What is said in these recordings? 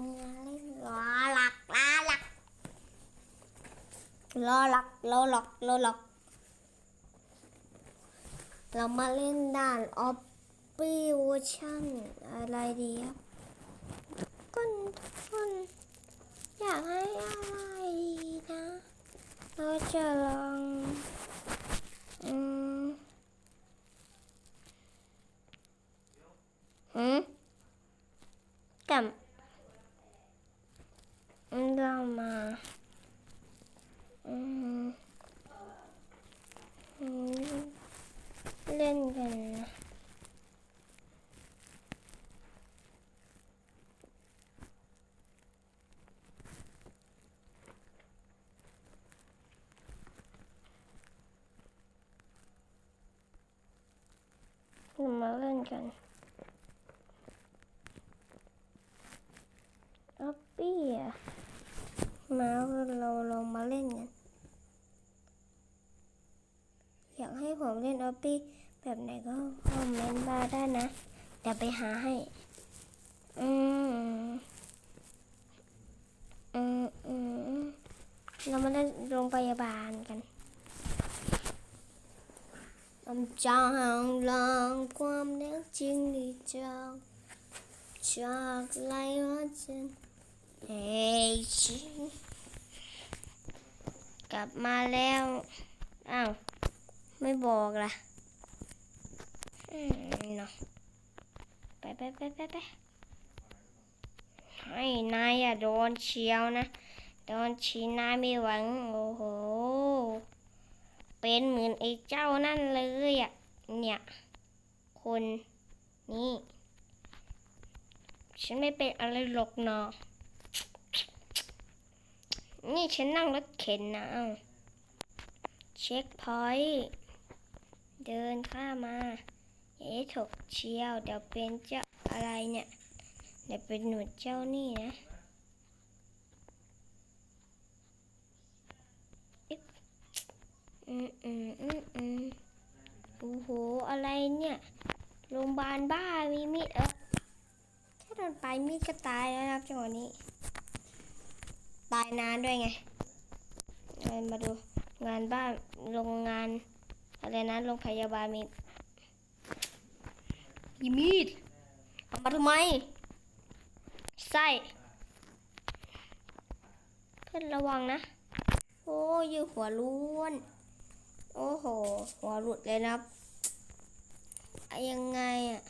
มาเล่นล้อหลักล้อหลักล้อหลักล้อหลักล้อหลัก เรามาเล่นด่านออฟปี้เวอร์ชันอะไรดีครับก็ทุกคนอยากให้อะไรดีนะ เราจะลองอืมหืมกับเรามาอืมอืม เล่นกันนะเรา มาเราลองมาเล่นกัน อยากให้ผมเล่นออปปี้แบบไหนก็คอมเมนต์มาได้นะเดี๋ยวไปหาให้ อืมอืมอืมเรามาเล่นโรงพยาบาลกันลำจางลางความแน่จริงดีจากจากไรว่าฉันเฮ้ย กลับมาแล้ว อ้าว ไม่บอกล่ะอืมเนาะไปไปไปไปไปให้นายอย่าโดนเชียวนะ โดนชี้นายไม่หวัง โอ้โห เป็นเหมือนไอ้เจ้านั่นเลยอะ เนี่ย คนนี่ ฉันไม่เป็นอะไรหรอกเนาะ นี่ฉันนั่งรถเข็นนะเอาเช็คพอยต์เดินข้ามา เอ๊ะถกเชียว เดี๋ยวเป็นเจ้าอะไรเนี่ย เดี๋ยวเป็นหนวดเจ้านี่นะอืมอืมอืมอืมโอ้โห อะไรเนี่ย โรงพยาบาลบ้ามีมีดเออถ้าโดนไปมีดก็ตายแล้วนะครับจังหวะนี้ ตายนานด้วยไงเอามาดูงานบ้านโรงงานอะไรนะโรงพยาบาลมีมีมีดเอามาทำไมใส่เพื่อนระวังนะ โอ้ยหัวล้วน โอ้โห หัวหลุดเลยนะอะยังไงอะ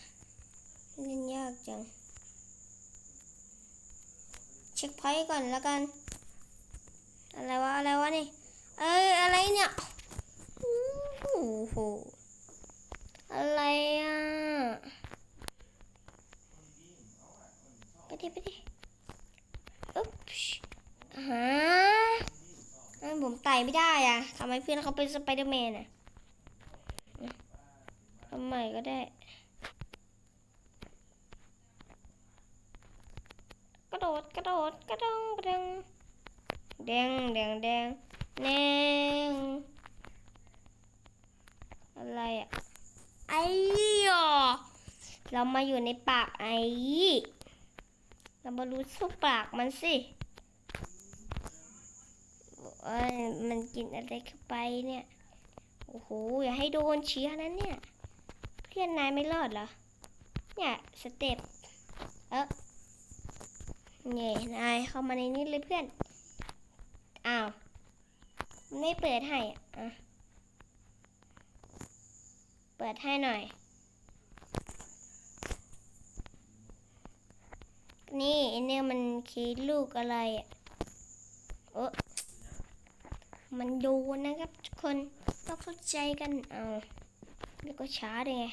เล่นยากจัง เช็คพอยต์ก่อนแล้วกัน อะไรวะอะไรวะนี่ เอ้ยอะไรเนี่ยโอ้โหอะไรอะไปดิไปดิอุ๊บฮะเอ้ยผมไต่ไม่ได้อะทำไมเพื่อนเขาเป็นสไปเดอร์แมนอะทำไมก็ได้กระโดดกระโดดกระดองกระดอง แดงแดงแดงแดงอะไรอะไอ้ยอเรามาอยู่ในปากไอ้เรามารู้สุปากมันสิเอ้ยมันกินอะไรเข้าไปเนี่ยโอ้โหอย่าให้โดนเชื้อนั้นเนี่ย เพื่อนนายไม่รอดเหรอ เนี่ยสเต็ปเออเนี่ยนายเข้ามาในนี้เลยเพื่อน อ้าวไม่เปิดให้อะเปิดให้หน่อย นี่เนี่ยมันคือลูกอะไรอะโอ้มันโดนนะครับทุกคนต้องเข้าใจกันเอาแล้วก็ช้าเลยไง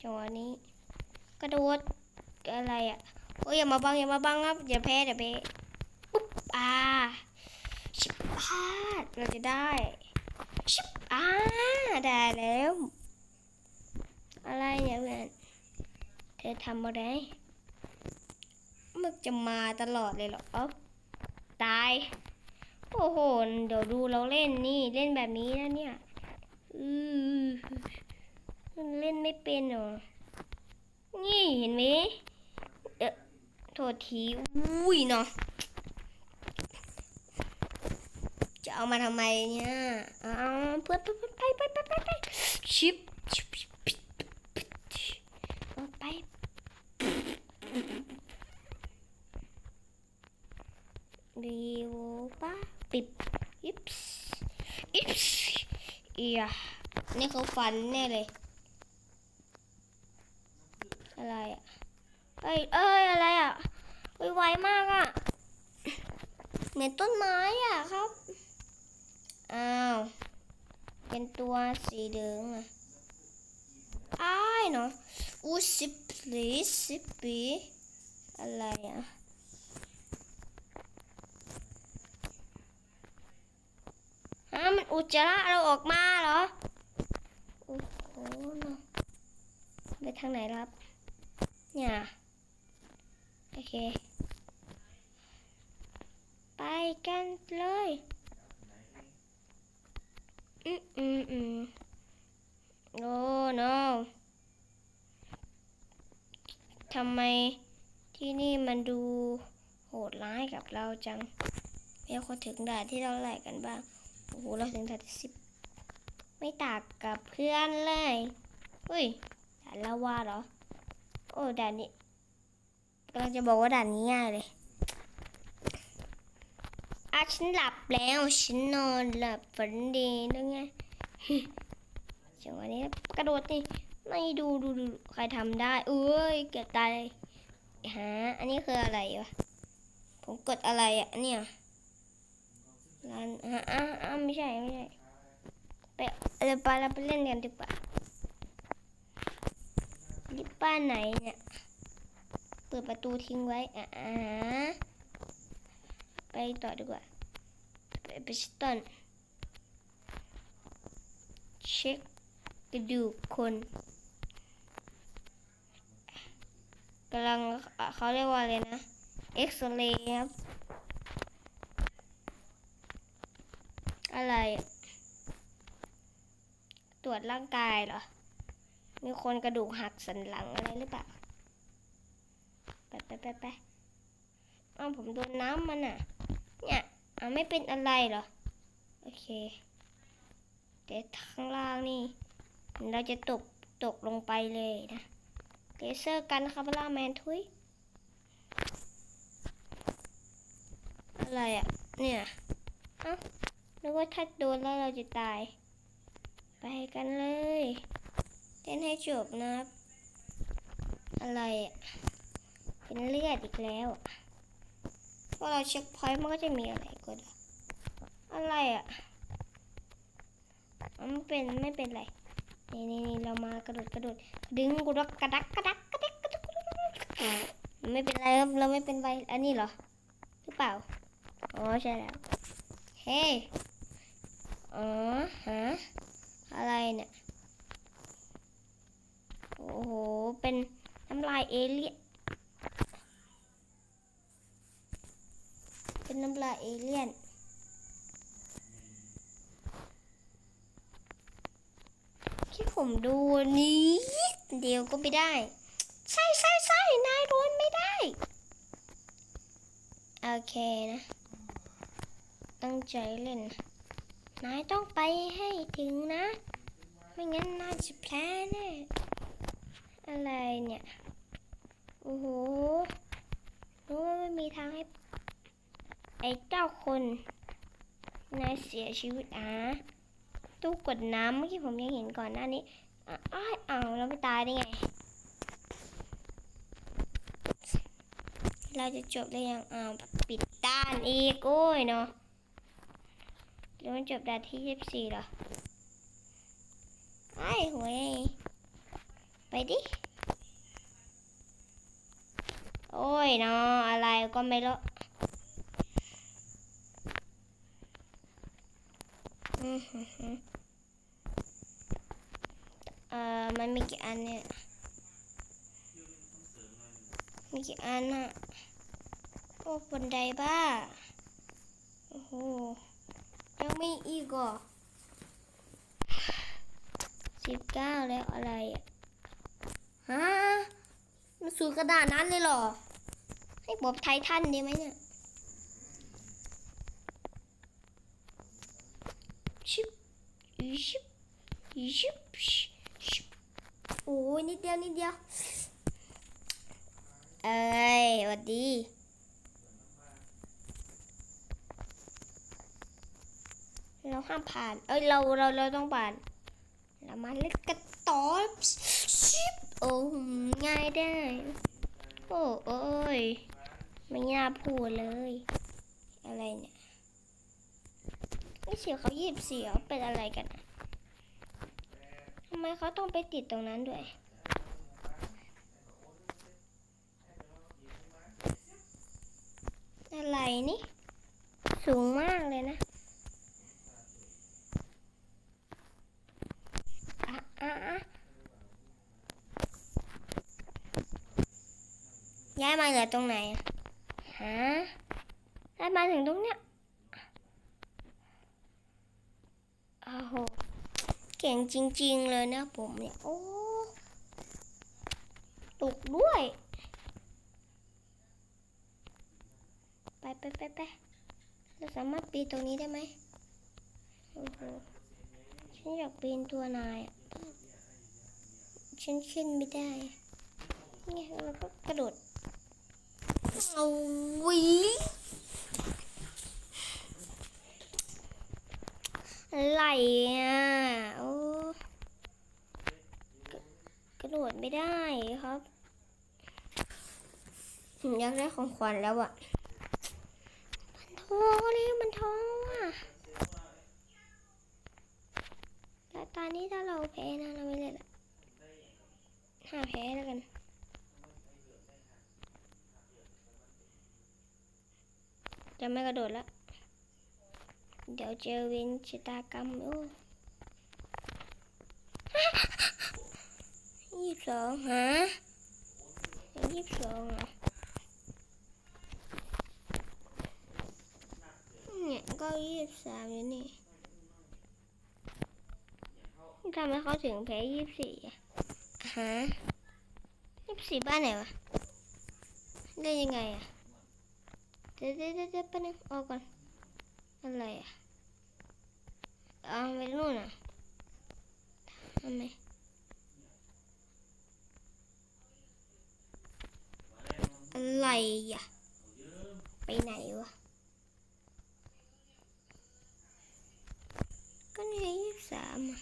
จังหวะนี้ กระโดดอะไรอะโอ้ยอย่ามาบังอย่ามาบังครับอย่าแพ้อย่าแพ้ปุ๊บ อาชิบพลาดเราจะได้ชิบอ่าได้แล้ว อะไรเนี่ยเพื่อนเธอทำอะไรมันจะมาตลอดเลยเหรออตาย โอ้โห เดี๋ยวดูเราเล่นนี่เล่นแบบนี้นะเนี่ยอือเล่นไม่เป็นหรอ นี่เห็นไหมเออโทษที อุ้ยเนาะ จะ เอามาทำไมเนี่ยเอาเพื่อนไปไปไปไปไปไปชิปชิปชิปชิปไปรีโวป้าปิบอิปส์อิปส์เอียนี่เขาฟันแน่เลย อะไรอะเอ้ยเอ้ยอะไรอะไวมากอะเหมือนต้นไม้อะครับ อ้าว เป็นตัวสีเหลืองอะอ้ายเนาะอู้สิบปีสิบปีอะไรอะฮะมันอุจจาระเราออกมาเหรอ โอ้โหเนาะไปทางไหนครับ เนี่ย โอเค ไปกันเลย อืมอืมอืมโอ้ no ทำไมที่นี่มันดูโหดร้ายกับเราจังเรียกว่าถึงด่านที่เราไล่กันบ้าง โอ้โห เราถึงด่านที่สิบ ไม่ต่างกับเพื่อนเลยเฮ้ย ด่านลาวาเหรอ โอ้ ด่านนี้กำลังจะบอกว่าด่านนี้ง่ายเลย ฉันหลับแล้ว ฉันนอนหลับฝันดีแล้วไงจังหวะนี้กระโดดนี่ไม่ดูดูดูใครทำได้ เอ้ยเกือบตายฮะอันนี้คืออะไรวะ ผมกดอะไรอะเนี่ยร้านอะอะอะไม่ใช่ไม่ใช่ไปเราไปเราไปเล่นกันดีกว่าลิปป้าไหนเนี่ยเปิดประตูทิ้งไว้อะอะไปต่อดีกว่า ไปไปสตันเช็คกระดูกคนกำลังเขาเรียกว่าอะไรนะเอ็กซเรย์ครับ อะไร ตรวจร่างกายเหรอ มีคนกระดูกหักสันหลังอะไรหรือเปล่า ไปไปไปไปอ้าวผมโดนน้ำมันอะ เนี่ย อ้าไม่เป็นอะไรเหรอ โอเคแต่ข้างล่างนี่ เราจะตกตกลงไปเลยนะเลเซอร์กันคาบล่าแมนทุยอะไรอะ เนี่ยเอ้านึกว่าถ้าโดนแล้วเราจะตาย ไปกันเลยเต้นให้จบนะครับ อะไรอะ เป็นเลือดอีกแล้วอะ อเราเช็คพอยต์มันก็จะมีอะไรกดอะอะไรอะอ๋อไม่เป็นไม่เป็นไรนี่นี่นี่เรามากระโดดกระโดดดึงกระดกกระดักกระดักกระดักกระดักกระดักไม่เป็นไรครับเราไม่เป็นไรอันนี้เหรอหรือเปล่าอ๋อใช่แล้วเฮ้อ๋อฮะอะไรเนี่ยโอ้โหเป็นน้ำลายเอเลี่ยน เป็นน้ำลายเอเลี่ยน ที่ผมดูนี้เดียวก็ไม่ได้ ใช่ใช่ใช่นายโดนไม่ได้ โอเคนะ ตั้งใจเล่น นายต้องไปให้ถึงนะ ไม่งั้นนายจะแพ้แน่อะไรเนี่ย โอ้โหรู้ว่าไม่มีทางให้ เจ้าคนนายเสียชีวิตอะตู้กดน้ำเมื่อกี้ผมยังเห็นก่อนหน้านี้อ้ายอ้าวแล้วไม่ตายได้ไง เราจะจบได้ยังอ้าวปิดด้านอีกโอ้ยเนาะหรือมันจบด่านที่ยี่สิบสี่เหรอไอ้หวยไปดิ โอ้ยเนาะอะไรก็ไม่รู้อือหือหือ เอ่อมันมีกี่อันเนี่ยมีกี่อันอะโอ้บันไดบ้า โอ้โห ยังมีอีกเหรอสิบเก้าแล้วอะไรอะฮะมันสูงกระดาษนั้นเลยเหรอ ให้ผมไททันดีไหมเนี่ย ชิบชิบชิบชิบโอ้ยนิดเดียวนิดเดียวเอ้ยหวัดดีเราห้ามผ่าน เอ้ย เรา เรา เราต้องผ่าน เรามาเล่นกันต่อชิบโอ้ง่ายได้ โอ้โอ้ย ไม่น่าพูดเลย อะไรเนี่ย ไม่เสียวเขายีบเสียวเป็นอะไรกันอะทำไมเขาต้องไปติดตรงนั้นด้วย อะไรนี่ สูงมากเลยนะอะอะอะย้ายมาเหลือตรงไหนฮะย้ายมาถึงตรงเนี้ย โอ้โหเก่งจริง ๆ เลยนะผมเนี่ย โอ้ตกด้วย ไปไปไปไปเราสามารถปีนตรงนี้ได้ไหมโอ้โหฉันอยากปีนตัวนายอะฉันขึ้นไม่ได้เนี่ยเราก็กระโดดเอาวิ อะไรอะโอ้กระโดดไม่ได้ครับผมอยากได้ของขวัญแล้วอะ มันท้อเลยมันท้ออะแต่ตอนนี้ถ้าเราแพ้นะเราไม่เล่นละหาแพ้แล้วกันจะไม่กระโดดละ เดี๋ยวเจอเวนชะตากรรม โอ้ยี่สิบสองฮะยี่สิบสองอะเนี่ยก็ยี่สิบสามอยู่นี่ทำไมเขาถึงแพ้ยี่สิบสี่อะฮะยี่สิบสี่บ้านไหนวะเล่นยังไงอะเดี๋ยวเดี๋ยวเดี๋ยวเดี๋ยวแป๊บนึงออกก่อน อะไรอะเอาไปนู่นอะทำไมอะไรอะไปไหนวะ ก็เนี่ยยี่สามอะ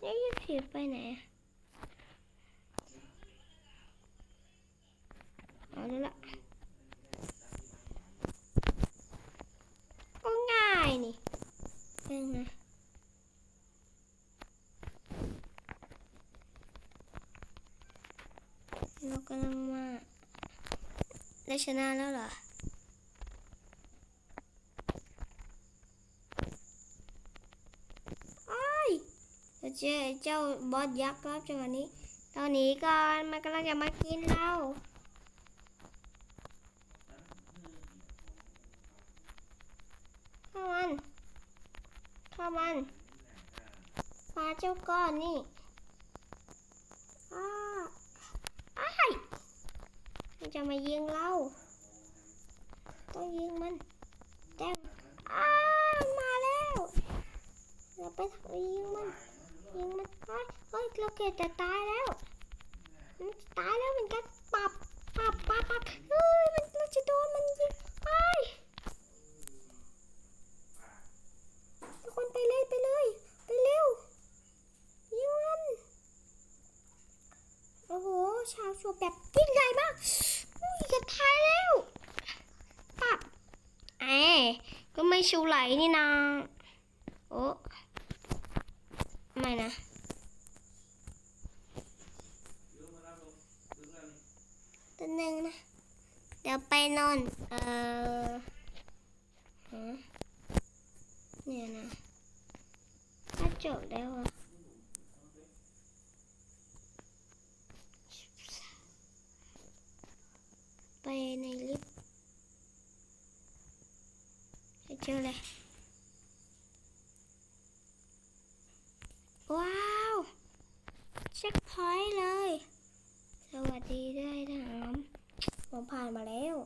แล้วยี่สิบไปไหนอะเอาแล้วละก็ง่ายนี่เป็นไงเรากำลังมาได้ ชนะแล้วเหรอเดี๋ยวเจอเจ้าบอสยักษ์ครับจังหวะนี้ ตอนนี้ก่อนมันกำลังจะมากินเราข้ามันข้ามันปลาเจ้าก้อนนี่อ้า มันจะมายิงเรา ต้องยิงมันแจ้งอ้ามาแล้วเราไปยิงมัน ยิงมันเฮ้ยเฮ้ยเราเกือบจะตายแล้ว มันตายแล้วเหมือนกันปับปับปับปับเฮ้ยมันเราจะโดนมันยิงไปทุกคนไปเลยไปเลย ไปเร็ว ยิงมัน โอ้โห ชาวโชว์แบบยิ่งใหญ่มาก อุ้ยจะตายแล้วปับแอบ ก็ไม่ชูไหลนี่นาโอ้ไม่นะตัวหนึ่งนะ เดี๋ยวไปนอน เอ่อฮะเนี่ยนะถ้าจบแล้วอะ เช็คพอยต์เลย สวัสดีด้วยนะครับผมผ่านมาแล้ว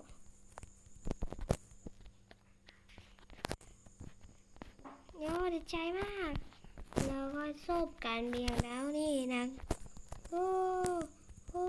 โยดีใจมาก เราก็สบการเบียงแล้วนี่นะ โอ้ โอ้